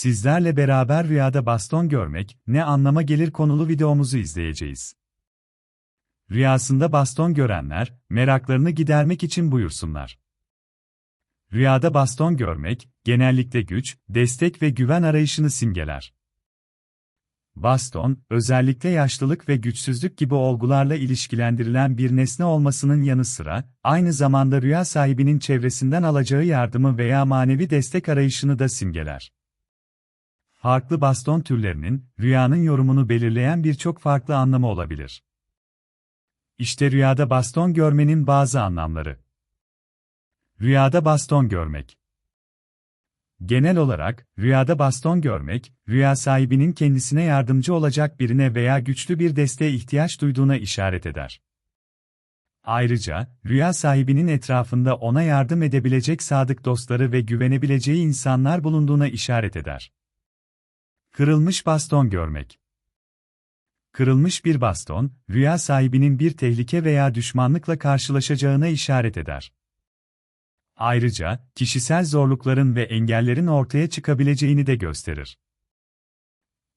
Sizlerle beraber rüyada baston görmek ne anlama gelir konulu videomuzu izleyeceğiz. Rüyasında baston görenler, meraklarını gidermek için buyursunlar. Rüyada baston görmek, genellikle güç, destek ve güven arayışını simgeler. Baston, özellikle yaşlılık ve güçsüzlük gibi olgularla ilişkilendirilen bir nesne olmasının yanı sıra, aynı zamanda rüya sahibinin çevresinden alacağı yardımı veya manevi destek arayışını da simgeler. Farklı baston türlerinin, rüyanın yorumunu belirleyen birçok farklı anlamı olabilir. İşte rüyada baston görmenin bazı anlamları. Rüyada baston görmek Genel olarak, rüyada baston görmek, rüya sahibinin kendisine yardımcı olacak birine veya güçlü bir desteğe ihtiyaç duyduğuna işaret eder. Ayrıca, rüya sahibinin etrafında ona yardım edebilecek sadık dostları ve güvenebileceği insanlar bulunduğuna işaret eder. Kırılmış baston görmek Kırılmış bir baston, rüya sahibinin bir tehlike veya düşmanlıkla karşılaşacağına işaret eder. Ayrıca, kişisel zorlukların ve engellerin ortaya çıkabileceğini de gösterir.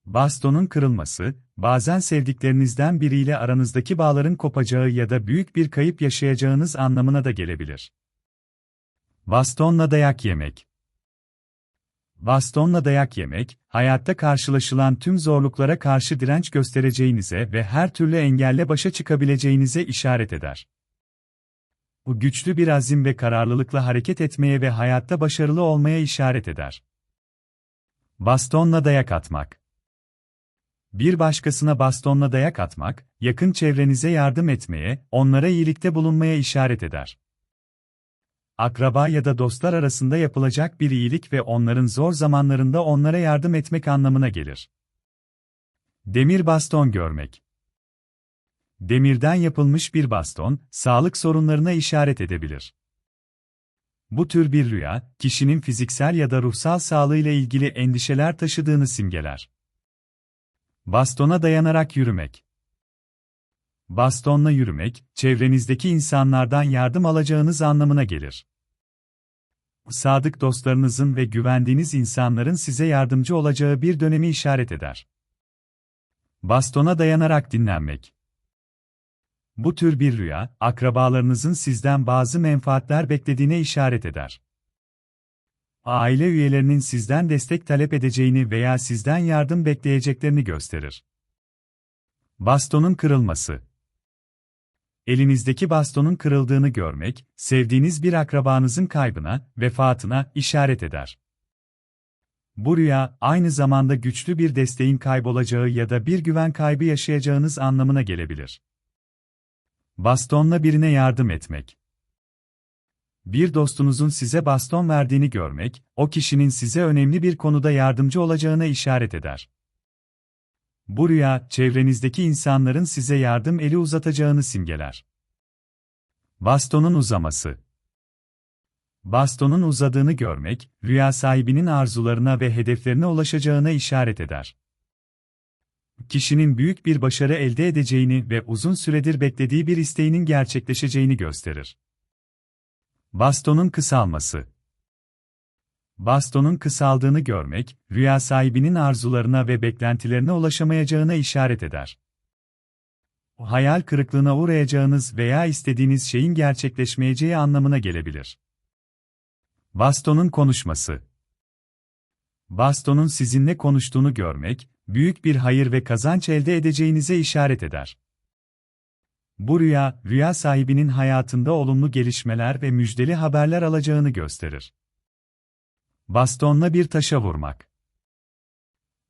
Bastonun kırılması, bazen sevdiklerinizden biriyle aranızdaki bağların kopacağı ya da büyük bir kayıp yaşayacağınız anlamına da gelebilir. Bastonla dayak yemek Bastonla dayak yemek, hayatta karşılaşılan tüm zorluklara karşı direnç göstereceğinize ve her türlü engelle başa çıkabileceğinize işaret eder. Bu güçlü bir azim ve kararlılıkla hareket etmeye ve hayatta başarılı olmaya işaret eder. Bastonla dayak atmak Bir başkasına bastonla dayak atmak, yakın çevrenize yardım etmeye, onlara iyilikte bulunmaya işaret eder. Akraba ya da dostlar arasında yapılacak bir iyilik ve onların zor zamanlarında onlara yardım etmek anlamına gelir. Demir baston görmek Demirden yapılmış bir baston, sağlık sorunlarına işaret edebilir. Bu tür bir rüya, kişinin fiziksel ya da ruhsal sağlığıyla ilgili endişeler taşıdığını simgeler. Bastona dayanarak yürümek. Bastonla yürümek, çevrenizdeki insanlardan yardım alacağınız anlamına gelir. Sadık dostlarınızın ve güvendiğiniz insanların size yardımcı olacağı bir dönemi işaret eder. Bastona dayanarak dinlenmek. Bu tür bir rüya, akrabalarınızın sizden bazı menfaatler beklediğine işaret eder. Aile üyelerinin sizden destek talep edeceğini veya sizden yardım bekleyeceklerini gösterir. Bastonun kırılması Elinizdeki bastonun kırıldığını görmek, sevdiğiniz bir akrabanızın kaybına, vefatına işaret eder. Bu rüya, aynı zamanda güçlü bir desteğin kaybolacağı ya da bir güven kaybı yaşayacağınız anlamına gelebilir. Bastonla birine yardım etmek. Bir dostunuzun size baston verdiğini görmek, o kişinin size önemli bir konuda yardımcı olacağına işaret eder. Bu rüya, çevrenizdeki insanların size yardım eli uzatacağını simgeler. Bastonun uzaması Bastonun uzadığını görmek, rüya sahibinin arzularına ve hedeflerine ulaşacağına işaret eder kişinin büyük bir başarı elde edeceğini ve uzun süredir beklediği bir isteğinin gerçekleşeceğini gösterir. Bastonun kısalması Bastonun kısaldığını görmek, rüya sahibinin arzularına ve beklentilerine ulaşamayacağına işaret eder. Hayal kırıklığına uğrayacağınız veya istediğiniz şeyin gerçekleşmeyeceği anlamına gelebilir. Bastonun konuşması Bastonun sizinle konuştuğunu görmek, büyük bir hayır ve kazanç elde edeceğinize işaret eder. Bu rüya, rüya sahibinin hayatında olumlu gelişmeler ve müjdeli haberler alacağını gösterir. Bastonla bir taşa vurmak.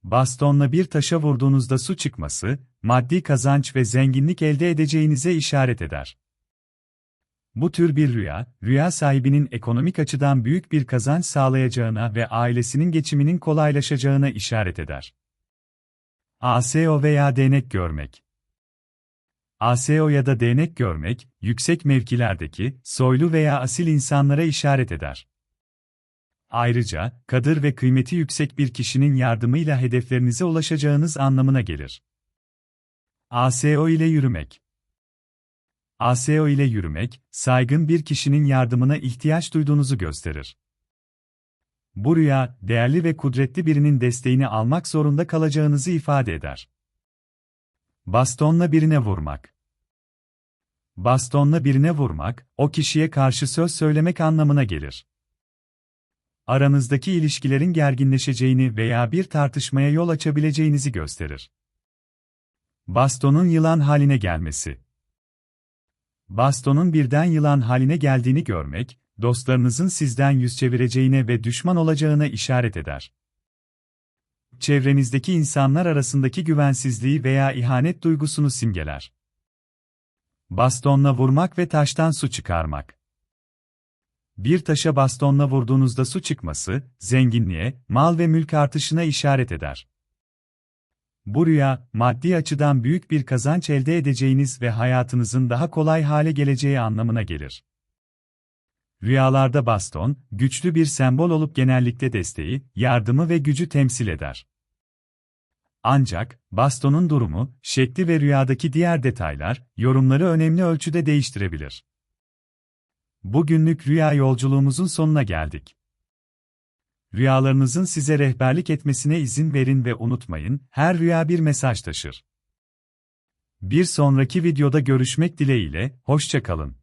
Bastonla bir taşa vurduğunuzda su çıkması, maddi kazanç ve zenginlik elde edeceğinize işaret eder. Bu tür bir rüya, rüya sahibinin ekonomik açıdan büyük bir kazanç sağlayacağına ve ailesinin geçiminin kolaylaşacağına işaret eder. ASO veya değnek görmek. ASO ya da değnek görmek, yüksek mevkilerdeki, soylu veya asil insanlara işaret eder. Ayrıca, kadır ve kıymeti yüksek bir kişinin yardımıyla hedeflerinize ulaşacağınız anlamına gelir. ASO ile yürümek. ASO ile yürümek, saygın bir kişinin yardımına ihtiyaç duyduğunuzu gösterir. Bu rüya, değerli ve kudretli birinin desteğini almak zorunda kalacağınızı ifade eder. Bastonla birine vurmak. Bastonla birine vurmak, o kişiye karşı söz söylemek anlamına gelir. Aranızdaki ilişkilerin gerginleşeceğini veya bir tartışmaya yol açabileceğinizi gösterir. Bastonun yılan haline gelmesi. Bastonun birden yılan haline geldiğini görmek, dostlarınızın sizden yüz çevireceğine ve düşman olacağına işaret eder. Çevrenizdeki insanlar arasındaki güvensizliği veya ihanet duygusunu simgeler. Bastonla vurmak ve taştan su çıkarmak. Bir taşa bastonla vurduğunuzda su çıkması, zenginliğe, mal ve mülk artışına işaret eder. Bu rüya, maddi açıdan büyük bir kazanç elde edeceğiniz ve hayatınızın daha kolay hale geleceği anlamına gelir. Rüyalarda baston, güçlü bir sembol olup genellikle desteği, yardımı ve gücü temsil eder. Ancak, bastonun durumu, şekli ve rüyadaki diğer detaylar, yorumları önemli ölçüde değiştirebilir. Bugünlük rüya yolculuğumuzun sonuna geldik. Rüyalarınızın size rehberlik etmesine izin verin ve unutmayın, her rüya bir mesaj taşır. Bir sonraki videoda görüşmek dileğiyle, hoşça kalın.